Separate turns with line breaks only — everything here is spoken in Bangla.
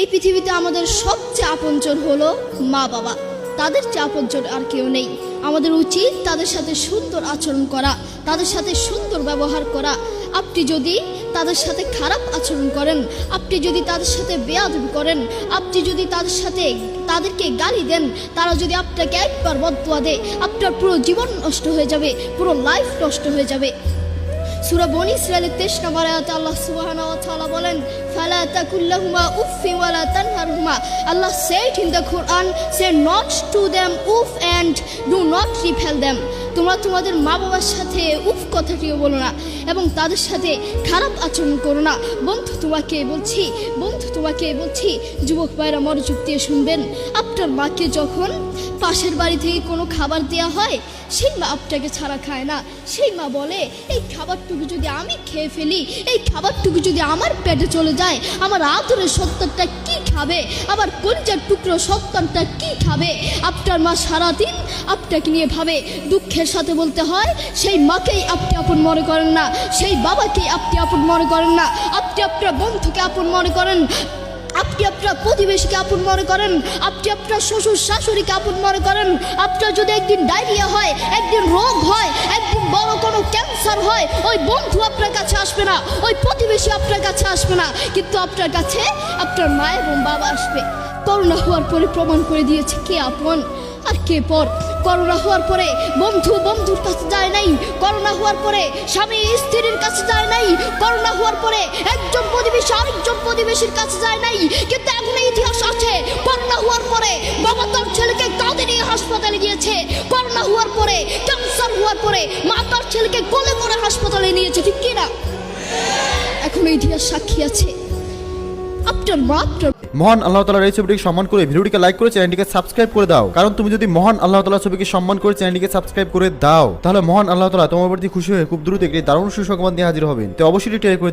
এই পৃথিবীতে আমাদের সবচেয়ে আপনজন হলো মা বাবা। তাদের চেয়ে আপনজন আর কেউ নেই। আমাদের উচিত তাদের সাথে সুন্দর আচরণ করা, তাদের সাথে সুন্দর ব্যবহার করা। আপনি যদি তাদের সাথে খারাপ আচরণ করেন, আপনি যদি তাদের সাথে বেয়াদবি করেন, আপনি যদি তাদের সাথে তাদেরকে গালি দেন, তারা যদি আপনাকে একবার বদুয়া দেয়, আপনার পুরো জীবন নষ্ট হয়ে যাবে, পুরো লাইফ নষ্ট হয়ে যাবে। সূরা বনি ইসরায়েলের 23 নম্বর আয়াতে আল্লাহ সুবাহানা তাআলা বলেন, ফালা তাকুল্লাহুমা উফি ওয়ালা তানহারহুমা। আল্লাহ said in the Quran, say not to them উফ and do not repel them তোমরা তোমাদের মা বাবার সাথে উফ কথাটিও বলো না এবং তাদের সাথে খারাপ আচরণ করো না। বন্ধু তোমাকে বলছি, বন্ধু তোমাকে বলছি, যুবক ভাইরা মনোযোগ দিয়ে শুনবেন। আপনার মাকে যখন পাশের বাড়ি থেকে কোনো খাবার দেওয়া হয়, সেই মা আপনাকে ছাড়া খায় না। সেই মা বলে, এই খাবারটুকু যদি আমি খেয়ে ফেলি, এই খাবারটুকু যদি আমার পেটে চলে যায়, আমার আদরের সত্তরটা খাবে? আবার কলিজার টুকরো সত্তরটা কি খাবে? আপনার মা সারাদিন আপনাকে নিয়ে ভাবে, দুঃখের সাথে বলতে হয়, সেই মাকেই আপনি আপন মনে করেন না, সেই বাবাকেই আপনি আপন মনে করেন না, আপনি আপনার বন্ধুকে আপন মনে করেন, আপনি আপনার প্রতিবেশীকে আপন মনে করেন, আপনি আপনার শ্বশুর শাশুড়িকে আপন মনে করেন, আপনার যদি একদিন ডায়রিয়া হয়, একদিন রোগ হয় ক্যান্সার হয়, ওই বন্ধু আপনার কাছে আসবে না, ওই প্রতিবেশী আপনার কাছে আসবে না, কিন্তু আপনার কাছে আপনার মা এবং বাবা আসবে। করোনা হওয়ার পরে প্রমাণ করে দিয়েছে কে আপন আর কে পর। করোনা হওয়ার পরে বন্ধু বন্ধুর কাছে যায় নাই করোনা হওয়ার পরে স্বামী স্ত্রীর কাছে যায় নাই করোনা হওয়ার পরে একজন প্রতিবেশী আরেকজন প্রতিবেশীর কাছে যায় নাই, কিন্তু এখন ইতিহাস আছে। করোনা হওয়ার পরে বাবা তার ছেলেকে কাঁধে নিয়ে হাসপাতালে গিয়েছে। করোনা হওয়ার পরে ক্যান্সার হওয়ার পরে মা তার ছেলেকে কোলে করে হাসপাতালে নিয়েছে ঠিক কিনা এখন ইতিহাস সাক্ষী আছে। আপনার মা আপনার
মহান আল্লাহ তালার এই ছবিটিকে সম্মান করে ভিডিওটিকে লাইক করে চ্যানেলটিকে সাবস্ক্রাইব করে দাও। কারণ তুমি যদি মহান আল্লাহ তালার ছবিকে সম্মান করে চ্যানেলটিকে সাবস্ক্রাইব করে দাও, তাহলে মহান আল্লাহ তালা তোমার প্রতি খুশি হয়ে খুব দ্রুত একটি দারুণ সুসংবাদ নিয়ে হাজির হবেন। তো অবশ্যই টের করে